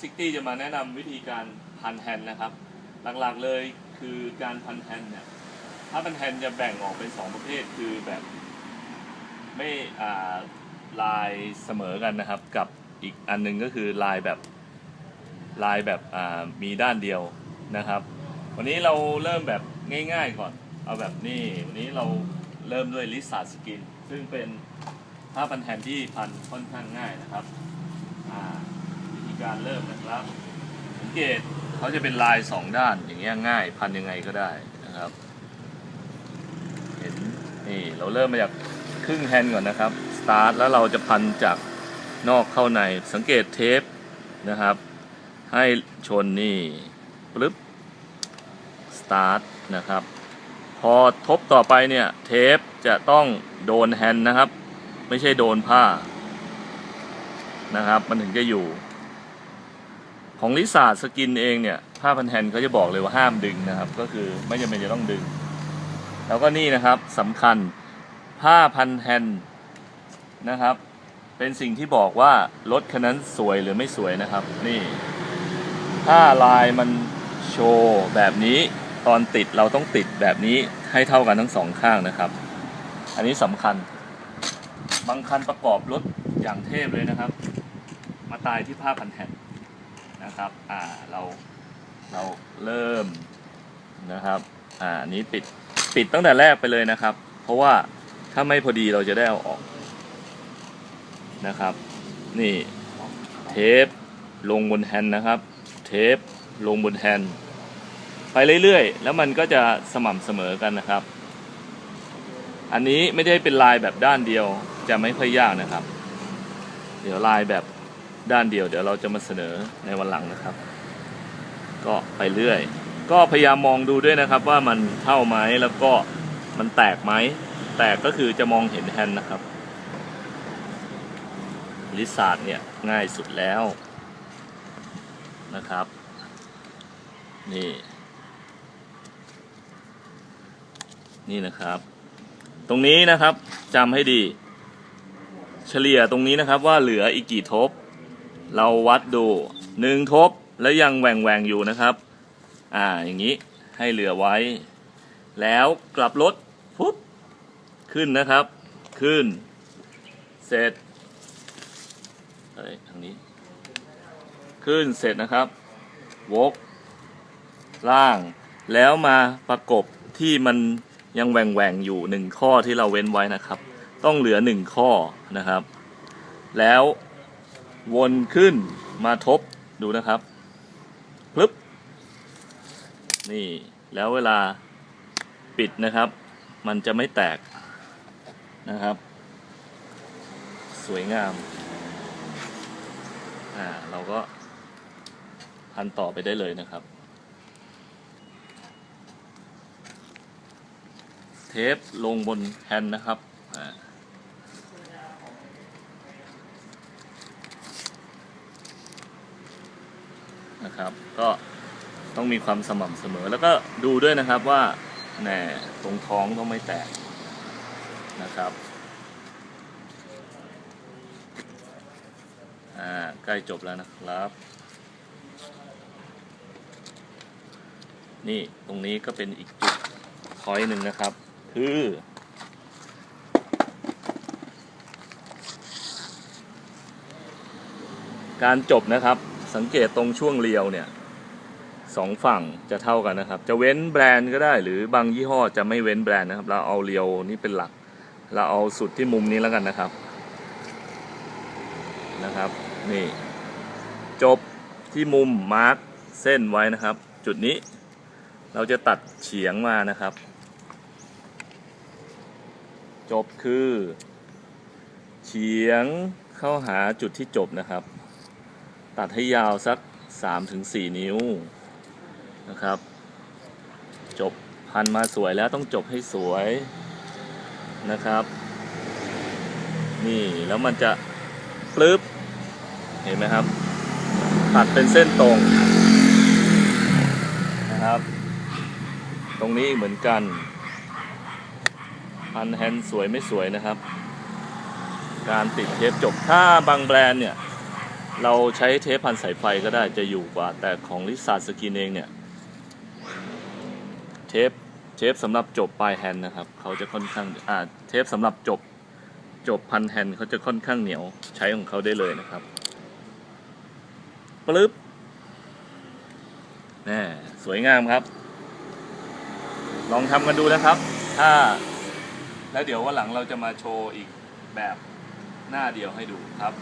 ซิกตี้จะมาแนะนำวิธีการพันแฮนนะครับ หลักๆเลยคือการพันแฮนเนี่ยถ้าพันแฮนจะแบ่งออกเป็นสองประเภทคือแบบไม่อ่าลายเสมอกันนะครับ กับอีกอันหนึงก็คือลายแบบลายแบบอ่ามีด้านเดียวนะครับ วันนี้เราเริ่มแบบง่ายๆก่อน เอาแบบนี้วันนี้เราเริ่มด้วยลิซ่าสกิน ซึ่งเป็นผ้าพันแฮนที่พันค่อนข้างง่ายนะครับอ่า การเริ่มนะครับสังเกตเขาจะเป็นลายสองด้านอย่างเงี้ยง่ายพันยังไงก็ได้นะครับ เห็นนี่เราเริ่มมาจากครึ่งแฮนด์ก่อนนะครับสตาร์ทแล้วเราจะพันจากนอกเข้าในสังเกตเทปนะครับ ให้ชนนี่ปึ๊บสตาร์ทนะครับ พอทบต่อไปเนี่ยเทปจะต้องโดนแฮนด์นะครับ ไม่ใช่โดนผ้านะครับ มันถึงจะอยู่ ของลิซ่าสกินเองเนี่ยผ้าพันแฮนเขาจะบอกเลยว่าห้ามดึงนะครับ ก็คือไม่จำเป็นจะต้องดึง แล้วก็นี่นะครับสำคัญผ้าพันแฮนนะครับ เป็นสิ่งที่บอกว่ารถคันนั้นสวยหรือไม่สวยนะครับ นี่ถ้าลายมันโชว์แบบนี้ตอนติดเราต้องติดแบบนี้ให้เท่ากันทั้งสองข้างนะครับ อันนี้สำคัญ บางคันประกอบรถอย่างเทพเลยนะครับ มาตายที่ผ้าพันแฮน นะครับอ่าเราเราเริ่มนะครับอ่านี้ปิดปิดตั้งแต่แรกไปเลยนะครับ เพราะว่าถ้าไม่พอดีเราจะได้เอาออกนะครับ นี่เทปลงบนแฮนนะครับ เทปลงบนแฮนไปเรื่อยๆ แล้วมันก็จะสม่ำเสมอกันนะครับ อันนี้ไม่ได้เป็นลายแบบด้านเดียวจะไม่ค่อยยากนะครับ เดี๋ยวลายแบบ ด้านเดียว เดี๋ยวเราจะมาเสนอในวันหลังนะครับ ก็ไปเรื่อย ก็พยายามมองดูด้วยนะครับ ว่ามันเท่าไหมแล้วก็มันแตกไหมแตกก็คือจะมองเห็นแฮนด์นะครับลิซาร์ดเนี่ยง่ายสุดแล้วนะครับ นี่ นี่นะครับ ตรงนี้นะครับจำให้ดี เฉลี่ยตรงนี้นะครับว่าเหลืออีกกี่ทบ เราวัดดูหนึ่งทบแล้วยังแหว่งแหวงอยู่นะครับ อ่าอย่างนี้ให้เหลือไว้ แล้วกลับรถปุ๊บขึ้นนะครับ ขึ้น เสร็จเอ้ยทางนี้ ขึ้นเสร็จนะครับ วก ล่าง แล้วมาประกบที่มันยังแหว่งแหวงอยู่หนึ่งข้อที่เราเว้นไว้นะครับ ต้องเหลือหนึ่งข้อนะครับ แล้ว วนขึ้นมาทบดูนะครับปึ๊บนี่แล้วเวลาปิดนะครับ มันจะไม่แตกนะครับ สวยงาม อ่า เราก็พันต่อไปได้เลยนะครับ เทปลงบนแฮนด์นะครับ อ่า นะครับ ก็ต้องมีความสม่ำเสมอ แล้วก็ดูด้วยนะครับว่าแหนตรงท้องต้องไม่แตกนะครับอ่าใกล้จบแล้วนะครับ นี่ตรงนี้ก็เป็นอีกจุดพอยหนึ่งนะครับ คือการจบนะครับ สังเกตตรงช่วงเรียวเนี่ยสองฝั่งจะเท่ากันนะครับ จะเว้นแบรนด์ก็ได้ หรือบางยี่ห้อจะไม่เว้นแบรนด์นะครับ เราเอาเรียวนี่เป็นหลัก เราเอาสุดที่มุมนี้แล้วกันนะครับนะครับ นี่ จบที่มุมมาร์กเส้นไว้นะครับ จุดนี้เราจะตัดเฉียงมานะครับ จบคือ เฉียงเข้าหาจุดที่จบนะครับ ตัดให้ยาวสัก 3-4 นิ้วนะครับ จบพันมาสวยแล้วต้องจบให้สวยนะครับ นี่แล้วมันจะปลึบเห็นไหมครับ ตัดเป็นเส้นตรงนะครับ ตรงนี้เหมือนกัน พันแฮนด์สวยไม่สวยนะครับ การติดเทปจบถ้าบางแบรนด์เนี่ย เราใช้เทปพันสายไฟก็ได้จะอยู่กว่า แต่ของลิซาสกินเองเนี่ย เทปเทปสำหรับจบปลายแฮนนะครับ เขาจะค่อนข้างอ่าเทปสำหรับจบจบพันแฮนเขาจะค่อนข้างเหนียวใช้ของเขาได้เลยนะครับปลึ๊บแน่สวยงามครับ ลองทำกันดูนะครับ ถ้า แล้วเดี๋ยววันหลังเราจะมาโชว์อีกแบบหน้าเดียวให้ดูครับ